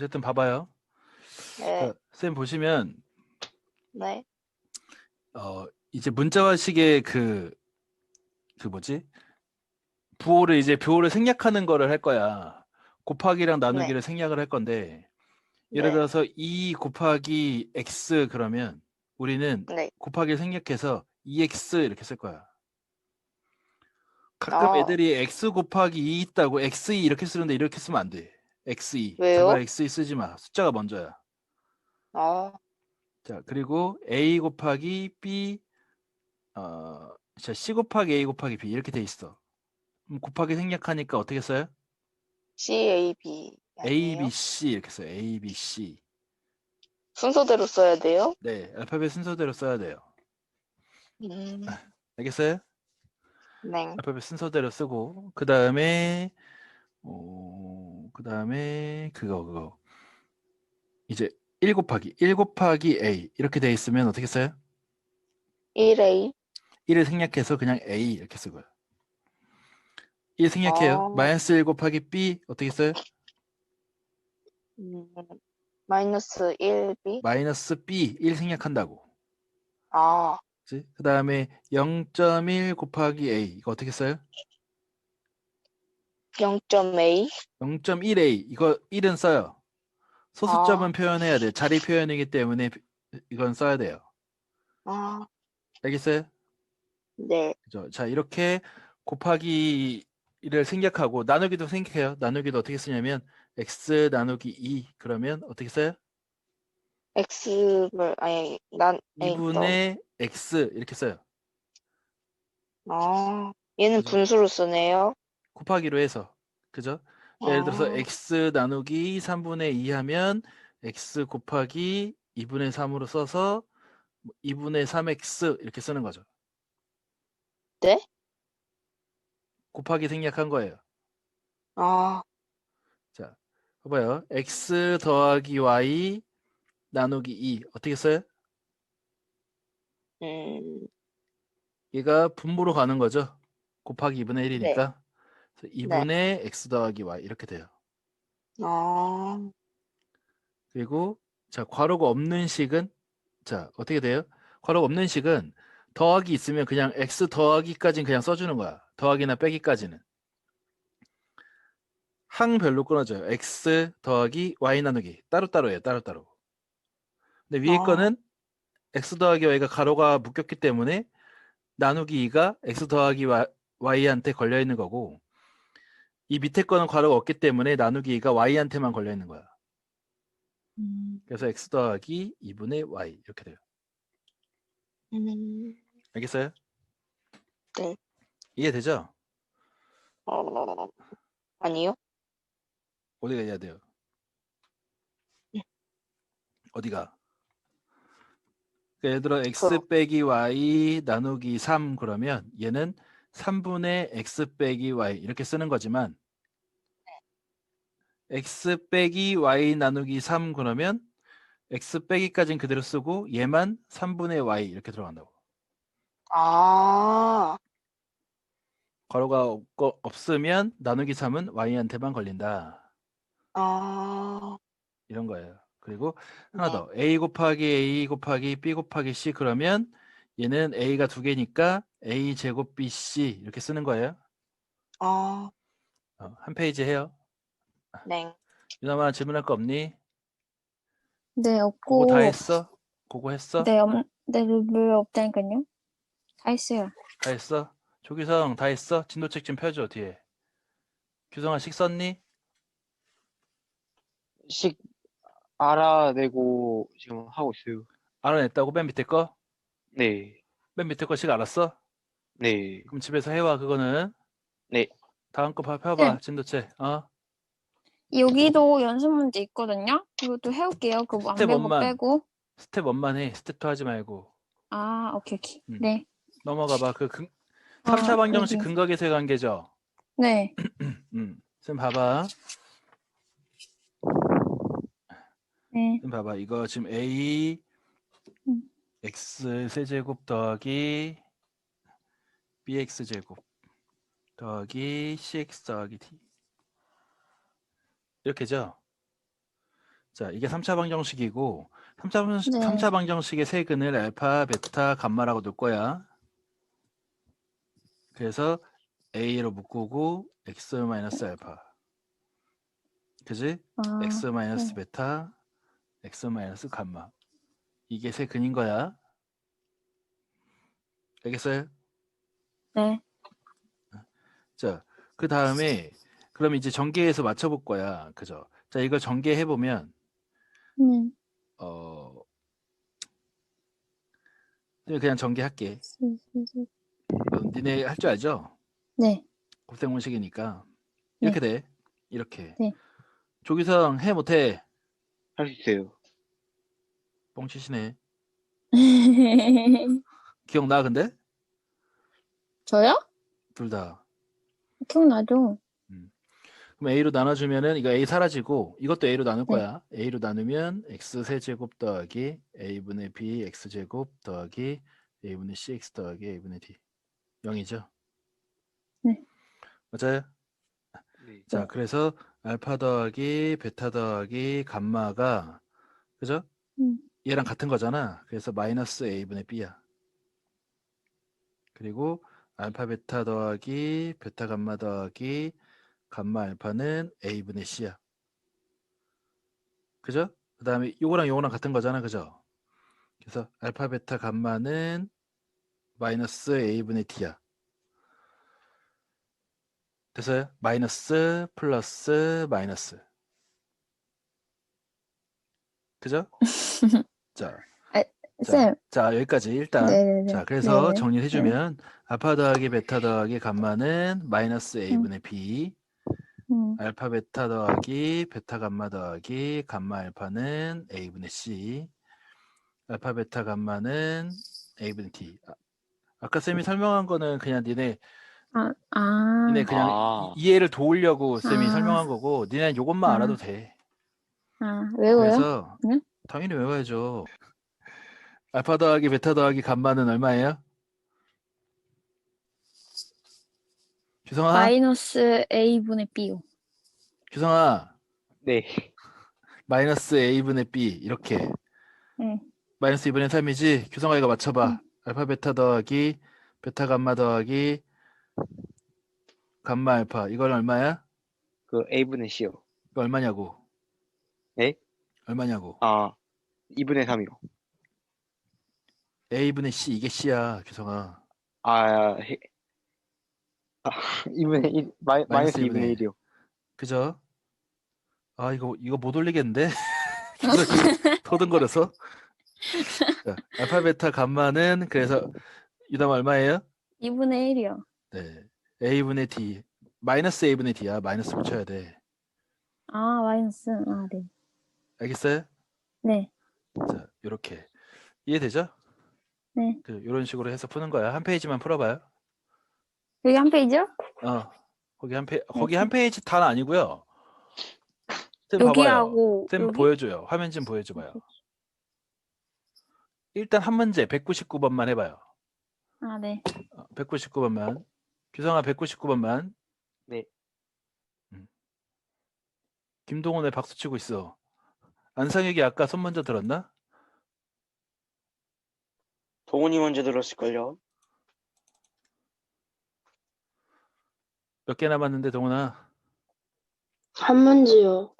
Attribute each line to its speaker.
Speaker 1: 어쨌든 봐봐요.
Speaker 2: 네,
Speaker 1: 어, 쌤 보시면
Speaker 2: 네,
Speaker 1: 어 이제 문자화식의 그 그 뭐지 부호를 이제 부호를 생략하는 거를 할 거야. 곱하기랑 나누기를 생략을 할 건데 예를
Speaker 2: 네.
Speaker 1: 들어서 2 곱하기 x 그러면 우리는
Speaker 2: 네,
Speaker 1: 곱하기를 생략해서 2x 이렇게 쓸 거야. 가끔
Speaker 2: 어.
Speaker 1: 애들이 x 곱하기 2 있다고 x2 이렇게 쓰는데 이렇게 쓰면 안 돼. X2.
Speaker 2: 왜요?
Speaker 1: 제발 x2 쓰지 마. 숫자가 먼저야.
Speaker 2: 아,
Speaker 1: 자, 그리고 a 곱하기 b 어, 자, c 곱하기 a 곱하기 b 이렇게 돼 있어. 그럼 곱하기 생략하니까 어떻게 써요?
Speaker 2: C, A, B.
Speaker 1: a,
Speaker 2: 아니에요?
Speaker 1: b, c 이렇게 써요. a, b, c.
Speaker 2: 순서대로 써야 돼요?
Speaker 1: 네, 알파벳 순서대로 써야 돼요.
Speaker 2: 음,
Speaker 1: 알겠어요?
Speaker 2: 네,
Speaker 1: 알파벳 순서대로 쓰고 그 다음에 어, 그 다음에 그거 그거 이제 1 곱하기 1 곱하기 a 이렇게 돼 있으면 어떻게 써요?
Speaker 2: 1A.
Speaker 1: 1을 생략해서 그냥 a 이렇게 쓰고요. 1 생략해요.
Speaker 2: 어.
Speaker 1: 마이너스 1 곱하기 b 어떻게 써요?
Speaker 2: 음, 마이너스 1B.
Speaker 1: 마이너스 b 1 생략한다고.
Speaker 2: 아,
Speaker 1: 그 다음에 0.1 곱하기 a 이거 어떻게 써요?
Speaker 2: 0.A.
Speaker 1: 0.1a 이거 1은 써요. 소수점은 표현해야 돼. 자리 표현이기 때문에 이건 써야 돼요.
Speaker 2: 아,
Speaker 1: 알겠어요?
Speaker 2: 네,
Speaker 1: 그죠? 자, 이렇게 곱하기를 생략하고 나누기도 생략해요. 나누기도 어떻게 쓰냐면 x 나누기 2 그러면 어떻게 써요?
Speaker 2: X를, 아니, 난, 아니,
Speaker 1: 2분의 x 이렇게 써요.
Speaker 2: 또, 아, 얘는
Speaker 1: 그죠?
Speaker 2: 분수로 쓰네요.
Speaker 1: 곱하기로 해서. 그죠? 예를 들어서
Speaker 2: 아,
Speaker 1: x 나누기 3분의 2 하면 x 곱하기 2분의 3으로 써서 2분의 3x 이렇게 쓰는 거죠.
Speaker 2: 네?
Speaker 1: 곱하기 생략한 거예요.
Speaker 2: 아,
Speaker 1: 자, 봐봐요. x 더하기 y 나누기 2 어떻게 써요?
Speaker 2: 음,
Speaker 1: 얘가 분모로 가는 거죠. 곱하기 2분의 1이니까.
Speaker 2: 네.
Speaker 1: 2분의 x 더하기 y 이렇게 돼요.
Speaker 2: 아,
Speaker 1: 그리고 자, 괄호가 없는 식은 자, 어떻게 돼요? 괄호가 없는 식은 더하기 있으면 그냥 x 더하기까지는 그냥 써주는 거야. 더하기나 빼기까지는. 항별로 끊어져요. x 더하기 y 나누기 따로따로예요. 따로따로. 근데 위에
Speaker 2: 아.
Speaker 1: 거는 x 더하기 y가 가로가 묶였기 때문에 나누기 2가 x 더하기 y한테 걸려 있는 거고 이 밑에 거는 괄호가 없기 때문에 나누기 2가 y한테만 걸려 있는 거야.
Speaker 2: 음,
Speaker 1: 그래서 x 더하기 2분의 y 이렇게 돼요.
Speaker 2: 음,
Speaker 1: 알겠어요?
Speaker 2: 네.
Speaker 1: 이해되죠?
Speaker 2: 어, 아니요?
Speaker 1: 어디가 해야 돼요?
Speaker 2: 네.
Speaker 1: 어디가? 그러니까 예를 들어 x. 빼기 y 나누기 3 그러면 얘는 3분의 x 빼기 y 이렇게 쓰는 거지만 x 빼기 y 나누기 3 그러면 x 빼기까지는 그대로 쓰고 얘만 3분의 y 이렇게 들어간다고.
Speaker 2: 아,
Speaker 1: 괄호가 없고, 없으면 나누기 3은 y한테만 걸린다.
Speaker 2: 아,
Speaker 1: 이런 거예요. 그리고 하나
Speaker 2: 네.
Speaker 1: 더 a 곱하기 a 곱하기 b 곱하기 c 그러면 얘는 a가 두 개니까 a 제곱 bc 이렇게 쓰는 거예요.
Speaker 2: 아,
Speaker 1: 어, 한 페이지 해요.
Speaker 2: 네.
Speaker 1: 유나마 질문할 거 없니?
Speaker 3: 네,
Speaker 1: 그거
Speaker 3: 없고,
Speaker 1: 다 했어? 그거 했어?
Speaker 3: 네, 없, 네, 왜 없다니까요? 다 했어요.
Speaker 1: 다 했어? 조규성 다 했어? 진도책 좀 펴줘 뒤에. 규성아 식 썼니?
Speaker 4: 식 알아내고 지금 하고 있어요.
Speaker 1: 알아냈다고 맨 밑에 거?
Speaker 4: 네,
Speaker 1: 맨 밑에 거 식 알았어?
Speaker 4: 네,
Speaker 1: 그럼 집에서 해와 그거는.
Speaker 4: 네.
Speaker 1: 다음 거 봐- 펴봐
Speaker 3: 네.
Speaker 1: 진도책. 어?
Speaker 3: 여기도 연습 문제 있거든요? 이것도 해올게요. 안
Speaker 1: 스텝
Speaker 3: 거
Speaker 1: 원만.
Speaker 3: 빼고.
Speaker 1: 스텝 원만 해. 스텝 2 하지 말고.
Speaker 3: 아, 오케이, 오케이.
Speaker 1: 음.
Speaker 3: 네.
Speaker 1: 넘어가 봐. 그 근,
Speaker 3: 아,
Speaker 1: 3차 방정식
Speaker 3: 여기.
Speaker 1: 근각에서의 관계죠.
Speaker 3: 네.
Speaker 1: 음. 쌤 봐봐.
Speaker 3: 네.
Speaker 1: 쌤 봐봐. 이거 지금 a
Speaker 3: 음.
Speaker 1: x 세제곱 더하기 bx 제곱 더하기 cx 더하기 d 이렇게죠. 자, 이게 3차 방정식이고 3차, 방정식,
Speaker 3: 네.
Speaker 1: 3차 방정식의 세근을 알파, 베타, 감마라고 둘 거야. 그래서 a로 묶고 x 마이너스 알파. 그지?
Speaker 3: 아,
Speaker 1: x 마이너스
Speaker 3: 네.
Speaker 1: 베타, x 마이너스 감마. 이게 세근인 거야. 알겠어요?
Speaker 3: 네.
Speaker 1: 자, 그 다음에 그럼 이제 전개해서 맞춰볼 거야. 그죠? 자, 이걸 전개해 보면
Speaker 3: 네.
Speaker 1: 어 그냥 전개할게.
Speaker 3: 스- 스- 스-
Speaker 1: 어, 니네 할 줄 알죠?
Speaker 3: 네.
Speaker 1: 곱셈 공식이니까 이렇게 돼. 이렇게.
Speaker 3: 네.
Speaker 1: 조기성 해 못해?
Speaker 4: 할 수 있어요.
Speaker 1: 뻥치시네. 기억나 근데?
Speaker 3: 저요?
Speaker 1: 둘 다.
Speaker 3: 기억나죠?
Speaker 1: 그럼 a로 나눠주면은 이거 a 사라지고 이것도 a로 나눌
Speaker 3: 네.
Speaker 1: 거야. a로 나누면 x 세제곱 더하기 a분의 b x 제곱 더하기 a분의 cx 더하기 a분의 d 0이죠.
Speaker 3: 네.
Speaker 1: 맞아요?
Speaker 4: 네.
Speaker 1: 자,
Speaker 3: 네.
Speaker 1: 그래서 알파 더하기 베타 더하기 감마가 그죠?
Speaker 3: 음.
Speaker 1: 얘랑 같은 거잖아. 그래서 마이너스 a분의 b야. 그리고 알파 베타 더하기 베타 감마 더하기 감마 알파는 a분의 c야. 그죠? 그 다음에 요거랑 요거랑 같은 거잖아. 그죠? 그래서 알파 베타 감마는 마이너스 a분의 d야. 됐어요? 마이너스 플러스 마이너스. 그죠? 자, 자,
Speaker 3: 쌤.
Speaker 1: 자 여기까지 일단
Speaker 3: 네네네.
Speaker 1: 자 그래서
Speaker 3: 네네.
Speaker 1: 정리해 주면 알파 더하기 베타 더하기 감마는 마이너스 a분의 b
Speaker 3: 음.
Speaker 1: 알파 베타 더하기 베타 감마 더하기 감마 알파는 a분의 c 알파 베타 감마는 a분의 d 아, 아까 쌤이 설명한 거는 그냥 니네
Speaker 3: 아, 아.
Speaker 1: 니네 그냥
Speaker 4: 아.
Speaker 1: 이- 이해를 도우려고 쌤이
Speaker 3: 아.
Speaker 1: 설명한 거고 니네 요것만
Speaker 3: 아.
Speaker 1: 알아도 돼
Speaker 3: 아, 외워요?
Speaker 1: 그래서
Speaker 3: 응?
Speaker 1: 당연히 외워야죠 알파 더하기 베타 더하기 감마는 얼마예요? 규성아
Speaker 3: 마이너스 A분의 B요.
Speaker 1: 규성아
Speaker 4: 네.
Speaker 1: 마이너스 a분의 b 이렇게
Speaker 3: 네.
Speaker 1: 마이너스 2분의 3이지 규성아 이거 맞춰봐
Speaker 3: 응.
Speaker 1: 알파 베타 더하기 베타 감마 더하기 감마 알파 이건 얼마야?
Speaker 4: 그 A분의 C요.
Speaker 1: 이거 얼마냐고
Speaker 4: 네?
Speaker 1: 얼마냐고
Speaker 4: 아, 2분의 3이요.
Speaker 1: a분의 c 이게 c야 규성아
Speaker 4: 아, 해... 아, 2분의 1, 마이,
Speaker 1: 마이너스
Speaker 4: 마이너스
Speaker 1: 2분의
Speaker 4: 2분의 1이요.
Speaker 1: 그죠? 아 이거 이거 못 올리겠는데 규성이 토등거려서 자, 알파 베타 감마는 그래서 유담 얼마예요?
Speaker 3: 2분의 1이요.
Speaker 1: 네 a분의 d 마이너스 a분의 d야 마이너스 붙여야 돼
Speaker 3: 아, 마이너스. 아, 네.
Speaker 1: 알겠어요?
Speaker 3: 네.
Speaker 1: 자, 이렇게 이해되죠?
Speaker 3: 네.
Speaker 1: 그 이런 식으로 해서 푸는 거야. 한 페이지만 풀어봐요.
Speaker 3: 여기 한 페이지요?
Speaker 1: 어, 거기 한 페, 거기 한 페이지 다는 아니고요. 쌤 봐봐요.
Speaker 3: 여기하고
Speaker 1: 쌤
Speaker 3: 여기?
Speaker 1: 보여줘요. 화면 좀 보여줘봐요. 일단 한 문제 199번만 해봐요.
Speaker 3: 아, 네.
Speaker 1: 199번만. 규성아 199번만.
Speaker 4: 네.
Speaker 1: 음. 김동원 왜 박수 치고 있어? 안상혁이 아까 손 먼저 들었나?
Speaker 5: 동훈이 먼저 들었을걸요?
Speaker 1: 몇 개 남았는데 동원아?
Speaker 2: 한 문제요.